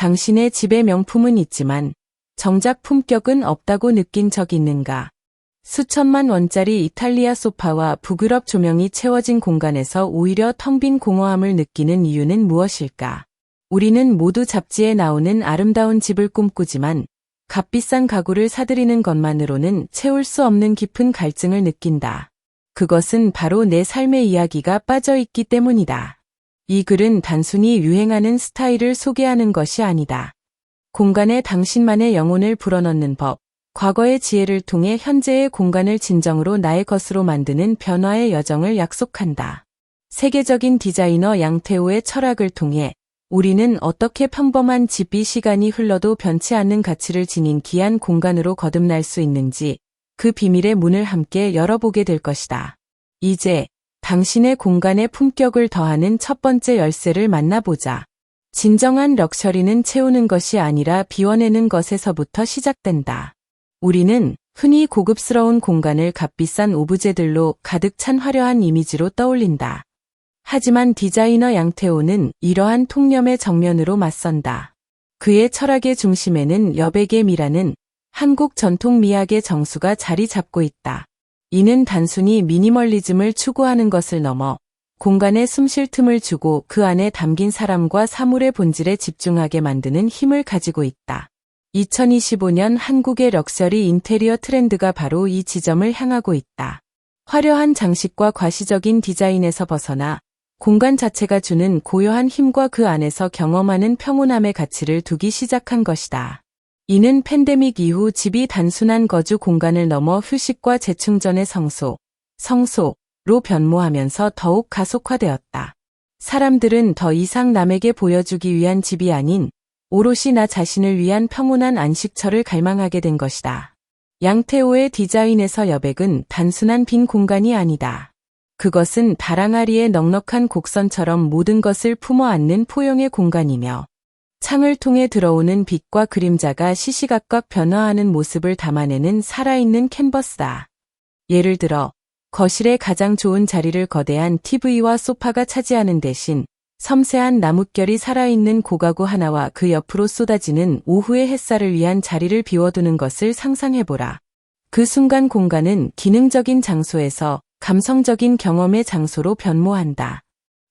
당신의 집에 명품은 있지만 정작 품격은 없다고 느낀 적 있는가? 수천만 원짜리 이탈리아 소파와 북유럽 조명이 채워진 공간에서 오히려 텅 빈 공허함을 느끼는 이유는 무엇일까? 우리는 모두 잡지에 나오는 아름다운 집을 꿈꾸지만 값비싼 가구를 사들이는 것만으로는 채울 수 없는 깊은 갈증을 느낀다. 그것은 바로 내 삶의 이야기가 빠져 있기 때문이다. 이 글은 단순히 유행하는 스타일을 소개하는 것이 아니다. 공간에 당신만의 영혼을 불어넣는 법, 과거의 지혜를 통해 현재의 공간을 진정으로 나의 것으로 만드는 변화의 여정을 약속한다. 세계적인 디자이너 양태호의 철학을 통해 우리는 어떻게 평범한 집이 시간이 흘러도 변치 않는 가치를 지닌 귀한 공간으로 거듭날 수 있는지 그 비밀의 문을 함께 열어보게 될 것이다. 이제 당신의 공간에 품격을 더하는 첫 번째 열쇠를 만나보자. 진정한 럭셔리는 채우는 것이 아니라 비워내는 것에서부터 시작된다. 우리는 흔히 고급스러운 공간을 값비싼 오브제들로 가득 찬 화려한 이미지로 떠올린다. 하지만 디자이너 양태호는 이러한 통념의 정면으로 맞선다. 그의 철학의 중심에는 여백의 미라는 한국 전통 미학의 정수가 자리 잡고 있다. 이는 단순히 미니멀리즘을 추구하는 것을 넘어 공간에 숨쉴 틈을 주고 그 안에 담긴 사람과 사물의 본질에 집중하게 만드는 힘을 가지고 있다. 2025년 한국의 럭셔리 인테리어 트렌드가 바로 이 지점을 향하고 있다. 화려한 장식과 과시적인 디자인에서 벗어나 공간 자체가 주는 고요한 힘과 그 안에서 경험하는 평온함의 가치를 두기 시작한 것이다. 이는 팬데믹 이후 집이 단순한 거주 공간을 넘어 휴식과 재충전의 성소, 성소, 로 변모하면서 더욱 가속화되었다. 사람들은 더 이상 남에게 보여주기 위한 집이 아닌 오롯이 나 자신을 위한 평온한 안식처를 갈망하게 된 것이다. 양태호의 디자인에서 여백은 단순한 빈 공간이 아니다. 그것은 다랑아리의 넉넉한 곡선처럼 모든 것을 품어 안는 포용의 공간이며 창을 통해 들어오는 빛과 그림자가 시시각각 변화하는 모습을 담아내는 살아있는 캔버스다. 예를 들어 거실의 가장 좋은 자리를 거대한 TV와 소파가 차지하는 대신 섬세한 나뭇결이 살아있는 고가구 하나와 그 옆으로 쏟아지는 오후의 햇살을 위한 자리를 비워두는 것을 상상해보라. 그 순간 공간은 기능적인 장소에서 감성적인 경험의 장소로 변모한다.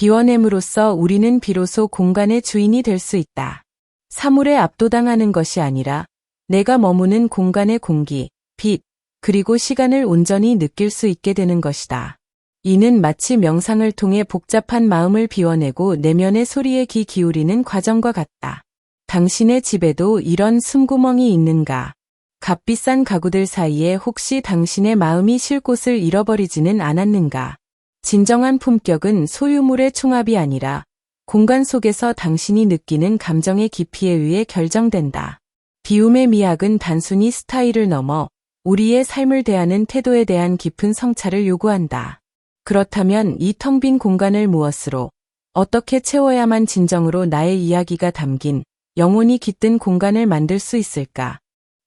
비워냄으로써 우리는 비로소 공간의 주인이 될 수 있다. 사물에 압도당하는 것이 아니라 내가 머무는 공간의 공기, 빛, 그리고 시간을 온전히 느낄 수 있게 되는 것이다. 이는 마치 명상을 통해 복잡한 마음을 비워내고 내면의 소리에 귀 기울이는 과정과 같다. 당신의 집에도 이런 숨구멍이 있는가? 값비싼 가구들 사이에 혹시 당신의 마음이 쉴 곳을 잃어버리지는 않았는가? 진정한 품격은 소유물의 총합이 아니라 공간 속에서 당신이 느끼는 감정의 깊이에 의해 결정된다. 비움의 미학은 단순히 스타일을 넘어 우리의 삶을 대하는 태도에 대한 깊은 성찰을 요구한다. 그렇다면 이 텅 빈 공간을 무엇으로 어떻게 채워야만 진정으로 나의 이야기가 담긴 영혼이 깃든 공간을 만들 수 있을까?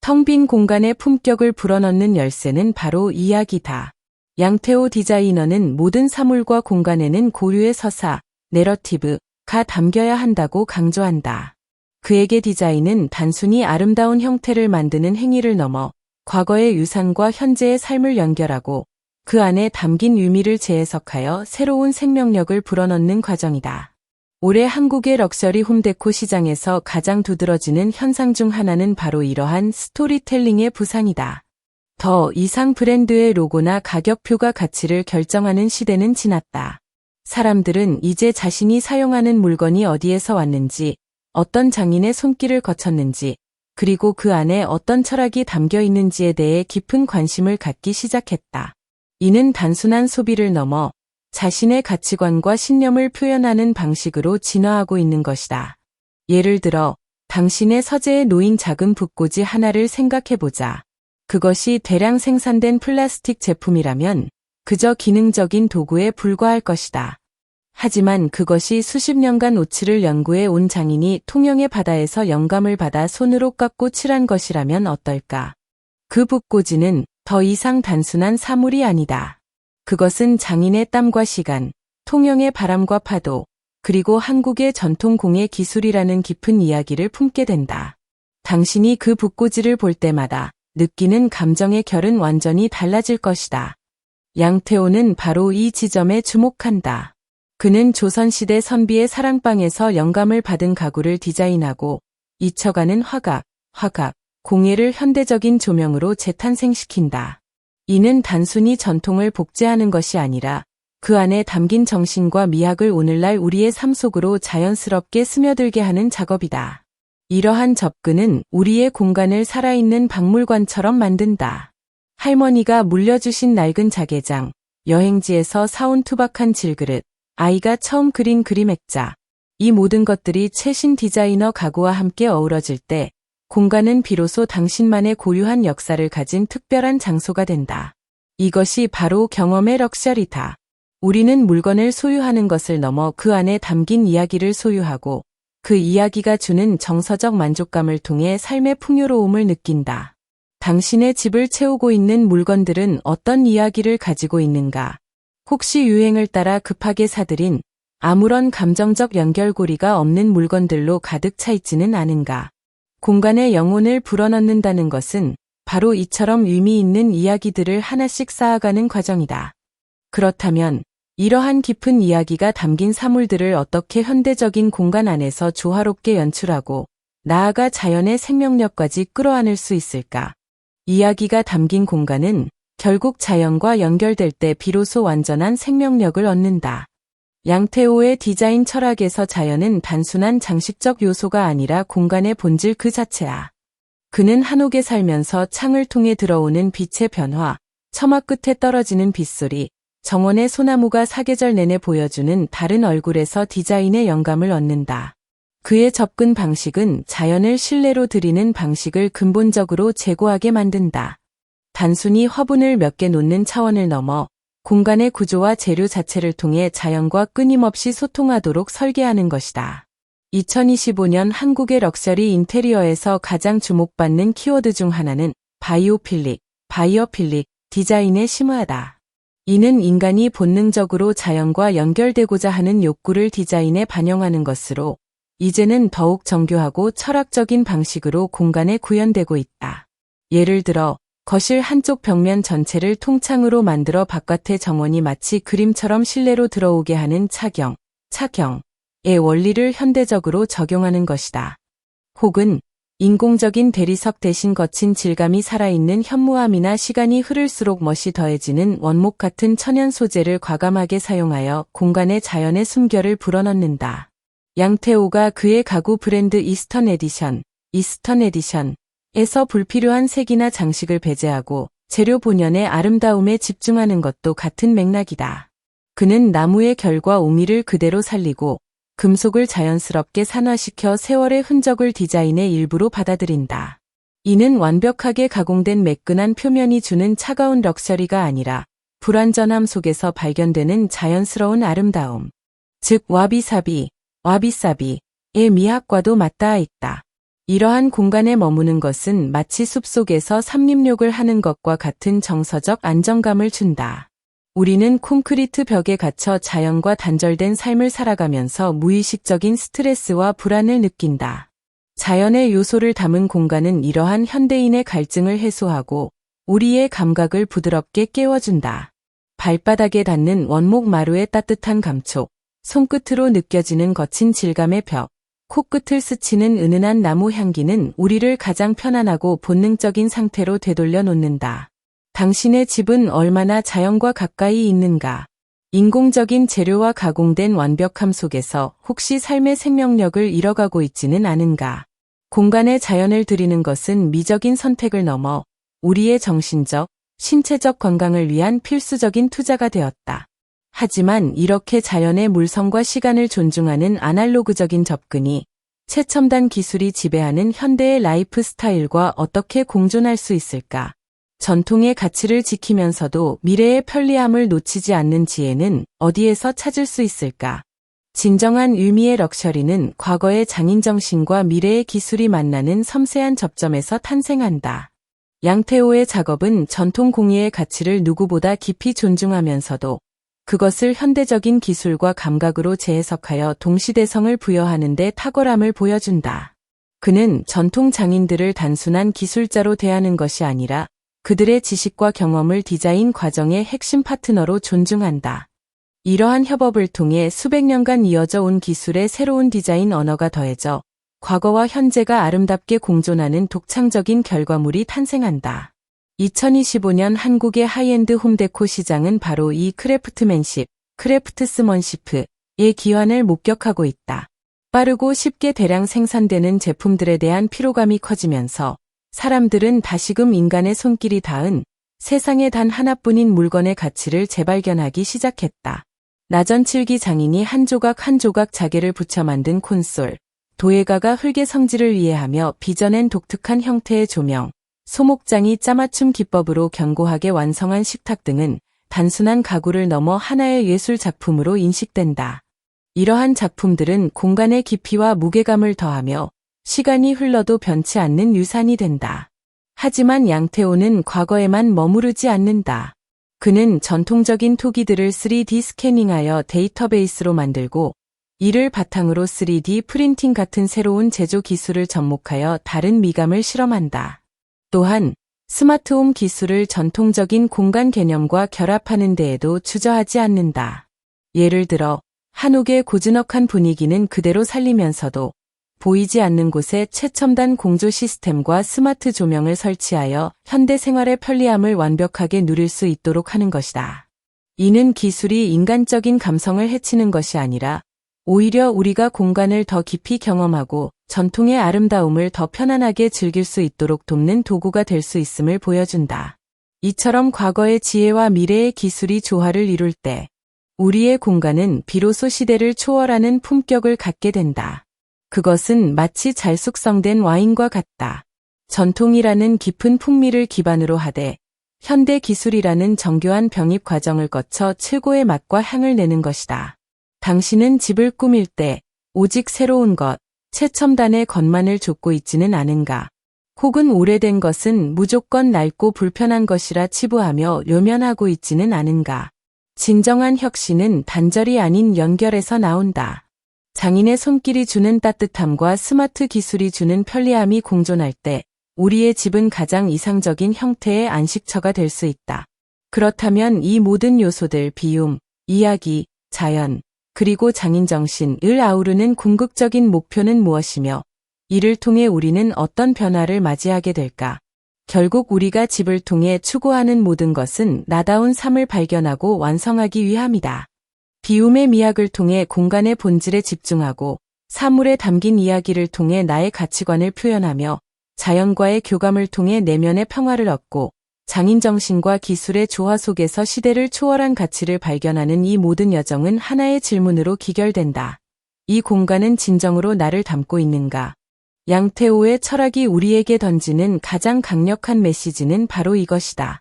텅 빈 공간의 품격을 불어넣는 열쇠는 바로 이야기다. 양태호 디자이너는 모든 사물과 공간에는 고유의 서사, 내러티브 가 담겨야 한다고 강조한다. 그에게 디자인은 단순히 아름다운 형태를 만드는 행위를 넘어 과거의 유산과 현재의 삶을 연결하고 그 안에 담긴 의미를 재해석하여 새로운 생명력을 불어넣는 과정이다. 올해 한국의 럭셔리 홈데코 시장에서 가장 두드러지는 현상 중 하나는 바로 이러한 스토리텔링의 부상이다. 더 이상 브랜드의 로고나 가격표가 가치를 결정하는 시대는 지났다. 사람들은 이제 자신이 사용하는 물건이 어디에서 왔는지, 어떤 장인의 손길을 거쳤는지, 그리고 그 안에 어떤 철학이 담겨 있는지에 대해 깊은 관심을 갖기 시작했다. 이는 단순한 소비를 넘어 자신의 가치관과 신념을 표현하는 방식으로 진화하고 있는 것이다. 예를 들어, 당신의 서재에 놓인 작은 붓꽂이 하나를 생각해보자. 그것이 대량 생산된 플라스틱 제품이라면 그저 기능적인 도구에 불과할 것이다. 하지만 그것이 수십 년간 오치를 연구해 온 장인이 통영의 바다에서 영감을 받아 손으로 깎고 칠한 것이라면 어떨까? 그 붓꽂이는 더 이상 단순한 사물이 아니다. 그것은 장인의 땀과 시간, 통영의 바람과 파도, 그리고 한국의 전통 공예 기술이라는 깊은 이야기를 품게 된다. 당신이 그 붓고지를 볼 때마다 느끼는 감정의 결은 완전히 달라질 것이다. 양태호는 바로 이 지점에 주목한다. 그는 조선시대 선비의 사랑방에서 영감을 받은 가구를 디자인하고 잊혀가는 화각, 화각, 공예를 현대적인 조명으로 재탄생시킨다. 이는 단순히 전통을 복제하는 것이 아니라 그 안에 담긴 정신과 미학을 오늘날 우리의 삶 속으로 자연스럽게 스며들게 하는 작업이다. 이러한 접근은 우리의 공간을 살아있는 박물관처럼 만든다. 할머니가 물려주신 낡은 자개장, 여행지에서 사온 투박한 질그릇, 아이가 처음 그린 그림 액자. 이 모든 것들이 최신 디자이너 가구와 함께 어우러질 때 공간은 비로소 당신만의 고유한 역사를 가진 특별한 장소가 된다. 이것이 바로 경험의 럭셔리다. 우리는 물건을 소유하는 것을 넘어 그 안에 담긴 이야기를 소유하고 그 이야기가 주는 정서적 만족감을 통해 삶의 풍요로움을 느낀다. 당신의 집을 채우고 있는 물건들은 어떤 이야기를 가지고 있는가? 혹시 유행을 따라 급하게 사들인 아무런 감정적 연결고리가 없는 물건들로 가득 차 있지는 않은가? 공간에 영혼을 불어넣는다는 것은 바로 이처럼 의미 있는 이야기들을 하나씩 쌓아가는 과정이다. 그렇다면 이러한 깊은 이야기가 담긴 사물들을 어떻게 현대적인 공간 안에서 조화롭게 연출하고 나아가 자연의 생명력까지 끌어안을 수 있을까? 이야기가 담긴 공간은 결국 자연과 연결될 때 비로소 완전한 생명력을 얻는다. 양태호의 디자인 철학에서 자연은 단순한 장식적 요소가 아니라 공간의 본질 그 자체야. 그는 한옥에 살면서 창을 통해 들어오는 빛의 변화, 처마 끝에 떨어지는 빗소리, 정원의 소나무가 사계절 내내 보여주는 다른 얼굴에서 디자인의 영감을 얻는다. 그의 접근 방식은 자연을 신뢰로 드리는 방식을 근본적으로 제고하게 만든다. 단순히 화분을 몇 개 놓는 차원을 넘어 공간의 구조와 재료 자체를 통해 자연과 끊임없이 소통하도록 설계하는 것이다. 2025년 한국의 럭셔리 인테리어에서 가장 주목받는 키워드 중 하나는 바이오필릭, 바이어필릭 디자인에 심하다. 이는 인간이 본능적으로 자연과 연결되고자 하는 욕구를 디자인에 반영하는 것으로 이제는 더욱 정교하고 철학적인 방식으로 공간에 구현되고 있다. 예를 들어 거실 한쪽 벽면 전체를 통창으로 만들어 바깥의 정원이 마치 그림처럼 실내로 들어오게 하는 착경, 착경의 원리를 현대적으로 적용하는 것이다. 혹은 인공적인 대리석 대신 거친 질감이 살아있는 현무암이나 시간이 흐를수록 멋이 더해지는 원목 같은 천연 소재를 과감하게 사용하여 공간의 자연의 숨결을 불어넣는다. 양태호가 그의 가구 브랜드 이스턴 에디션, 이스턴 에디션, 에서 불필요한 색이나 장식을 배제하고 재료 본연의 아름다움에 집중하는 것도 같은 맥락이다. 그는 나무의 결과 오미를 그대로 살리고 금속을 자연스럽게 산화시켜 세월의 흔적을 디자인의 일부로 받아들인다. 이는 완벽하게 가공된 매끈한 표면이 주는 차가운 럭셔리가 아니라 불완전함 속에서 발견되는 자연스러운 아름다움. 즉 와비사비, 와비사비의 미학과도 맞닿아 있다. 이러한 공간에 머무는 것은 마치 숲속에서 삼림욕을 하는 것과 같은 정서적 안정감을 준다. 우리는 콘크리트 벽에 갇혀 자연과 단절된 삶을 살아가면서 무의식적인 스트레스와 불안을 느낀다. 자연의 요소를 담은 공간은 이러한 현대인의 갈증을 해소하고 우리의 감각을 부드럽게 깨워준다. 발바닥에 닿는 원목 마루의 따뜻한 감촉, 손끝으로 느껴지는 거친 질감의 벽, 코끝을 스치는 은은한 나무 향기는 우리를 가장 편안하고 본능적인 상태로 되돌려 놓는다. 당신의 집은 얼마나 자연과 가까이 있는가? 인공적인 재료와 가공된 완벽함 속에서 혹시 삶의 생명력을 잃어가고 있지는 않은가? 공간에 자연을 들이는 것은 미적인 선택을 넘어 우리의 정신적, 신체적 건강을 위한 필수적인 투자가 되었다. 하지만 이렇게 자연의 물성과 시간을 존중하는 아날로그적인 접근이 최첨단 기술이 지배하는 현대의 라이프 스타일과 어떻게 공존할 수 있을까? 전통의 가치를 지키면서도 미래의 편리함을 놓치지 않는 지혜는 어디에서 찾을 수 있을까? 진정한 의미의 럭셔리는 과거의 장인정신과 미래의 기술이 만나는 섬세한 접점에서 탄생한다. 양태호의 작업은 전통 공예의 가치를 누구보다 깊이 존중하면서도 그것을 현대적인 기술과 감각으로 재해석하여 동시대성을 부여하는 데 탁월함을 보여준다. 그는 전통 장인들을 단순한 기술자로 대하는 것이 아니라 그들의 지식과 경험을 디자인 과정의 핵심 파트너로 존중한다. 이러한 협업을 통해 수백 년간 이어져 온 기술의 새로운 디자인 언어가 더해져 과거와 현재가 아름답게 공존하는 독창적인 결과물이 탄생한다. 2025년 한국의 하이엔드 홈데코 시장은 바로 이 크래프트맨십, 크래프트스먼시프의 기환을 목격하고 있다. 빠르고 쉽게 대량 생산되는 제품들에 대한 피로감이 커지면서 사람들은 다시금 인간의 손길이 닿은 세상에 단 하나뿐인 물건의 가치를 재발견하기 시작했다. 나전칠기 장인이 한 조각 한 조각 자개를 붙여 만든 콘솔, 도예가가 흙의 성질을 이해하며 빚어낸 독특한 형태의 조명, 소목장이 짜맞춤 기법으로 견고하게 완성한 식탁 등은 단순한 가구를 넘어 하나의 예술 작품으로 인식된다. 이러한 작품들은 공간의 깊이와 무게감을 더하며 시간이 흘러도 변치 않는 유산이 된다. 하지만 양태호는 과거에만 머무르지 않는다. 그는 전통적인 토기들을 3D 스캐닝하여 데이터베이스로 만들고 이를 바탕으로 3D 프린팅 같은 새로운 제조 기술을 접목하여 다른 미감을 실험한다. 또한 스마트홈 기술을 전통적인 공간 개념과 결합하는 데에도 주저하지 않는다. 예를 들어 한옥의 고즈넉한 분위기는 그대로 살리면서도 보이지 않는 곳에 최첨단 공조 시스템과 스마트 조명을 설치하여 현대 생활의 편리함을 완벽하게 누릴 수 있도록 하는 것이다. 이는 기술이 인간적인 감성을 해치는 것이 아니라 오히려 우리가 공간을 더 깊이 경험하고 전통의 아름다움을 더 편안하게 즐길 수 있도록 돕는 도구가 될 수 있음을 보여준다. 이처럼 과거의 지혜와 미래의 기술이 조화를 이룰 때 우리의 공간은 비로소 시대를 초월하는 품격을 갖게 된다. 그것은 마치 잘 숙성된 와인과 같다. 전통이라는 깊은 풍미를 기반으로 하되 현대 기술이라는 정교한 병입 과정을 거쳐 최고의 맛과 향을 내는 것이다. 당신은 집을 꾸밀 때 오직 새로운 것, 최첨단의 것만을 쫓고 있지는 않은가. 혹은 오래된 것은 무조건 낡고 불편한 것이라 치부하며 요면하고 있지는 않은가. 진정한 혁신은 단절이 아닌 연결에서 나온다. 장인의 손길이 주는 따뜻함과 스마트 기술이 주는 편리함이 공존할 때 우리의 집은 가장 이상적인 형태의 안식처가 될 수 있다. 그렇다면 이 모든 요소들 비움, 이야기, 자연, 그리고 장인 정신을 아우르는 궁극적인 목표는 무엇이며 이를 통해 우리는 어떤 변화를 맞이하게 될까? 결국 우리가 집을 통해 추구하는 모든 것은 나다운 삶을 발견하고 완성하기 위함이다. 비움의 미학을 통해 공간의 본질에 집중하고 사물에 담긴 이야기를 통해 나의 가치관을 표현하며 자연과의 교감을 통해 내면의 평화를 얻고 장인 정신과 기술의 조화 속에서 시대를 초월한 가치를 발견하는 이 모든 여정은 하나의 질문으로 기결된다. 이 공간은 진정으로 나를 담고 있는가? 양태호의 철학이 우리에게 던지는 가장 강력한 메시지는 바로 이것이다.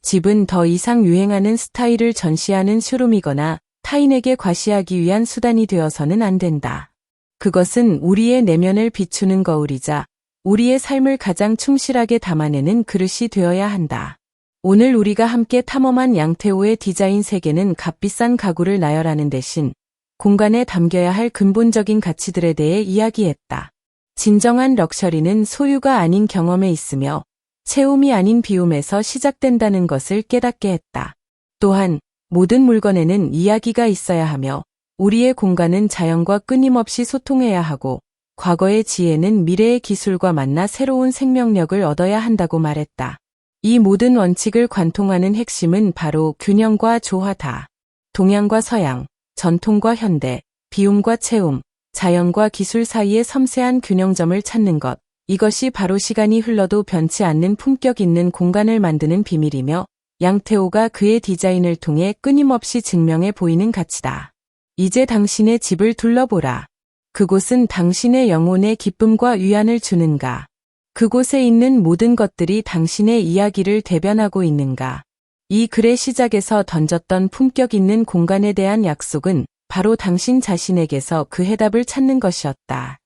집은 더 이상 유행하는 스타일을 전시하는 쇼룸이거나 타인에게 과시하기 위한 수단이 되어서는 안 된다. 그것은 우리의 내면을 비추는 거울이자 우리의 삶을 가장 충실하게 담아내는 그릇이 되어야 한다. 오늘 우리가 함께 탐험한 양태호의 디자인 세계는 값비싼 가구를 나열하는 대신 공간에 담겨야 할 근본적인 가치들에 대해 이야기했다. 진정한 럭셔리는 소유가 아닌 경험에 있으며 채움이 아닌 비움에서 시작된다는 것을 깨닫게 했다. 또한 모든 물건에는 이야기가 있어야 하며 우리의 공간은 자연과 끊임없이 소통해야 하고 과거의 지혜는 미래의 기술과 만나 새로운 생명력을 얻어야 한다고 말했다. 이 모든 원칙을 관통하는 핵심은 바로 균형과 조화다. 동양과 서양, 전통과 현대, 비움과 채움, 자연과 기술 사이의 섬세한 균형점을 찾는 것. 이것이 바로 시간이 흘러도 변치 않는 품격 있는 공간을 만드는 비밀이며 양태호가 그의 디자인을 통해 끊임없이 증명해 보이는 가치다. 이제 당신의 집을 둘러보라. 그곳은 당신의 영혼의 기쁨과 위안을 주는가? 그곳에 있는 모든 것들이 당신의 이야기를 대변하고 있는가? 이 글의 시작에서 던졌던 품격 있는 공간에 대한 약속은 바로 당신 자신에게서 그 해답을 찾는 것이었다.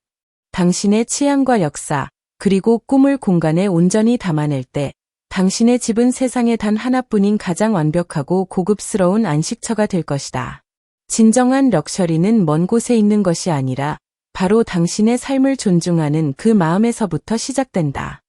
당신의 취향과 역사, 그리고 꿈을 공간에 온전히 담아낼 때 당신의 집은 세상에 단 하나뿐인 가장 완벽하고 고급스러운 안식처가 될 것이다. 진정한 럭셔리는 먼 곳에 있는 것이 아니라 바로 당신의 삶을 존중하는 그 마음에서부터 시작된다.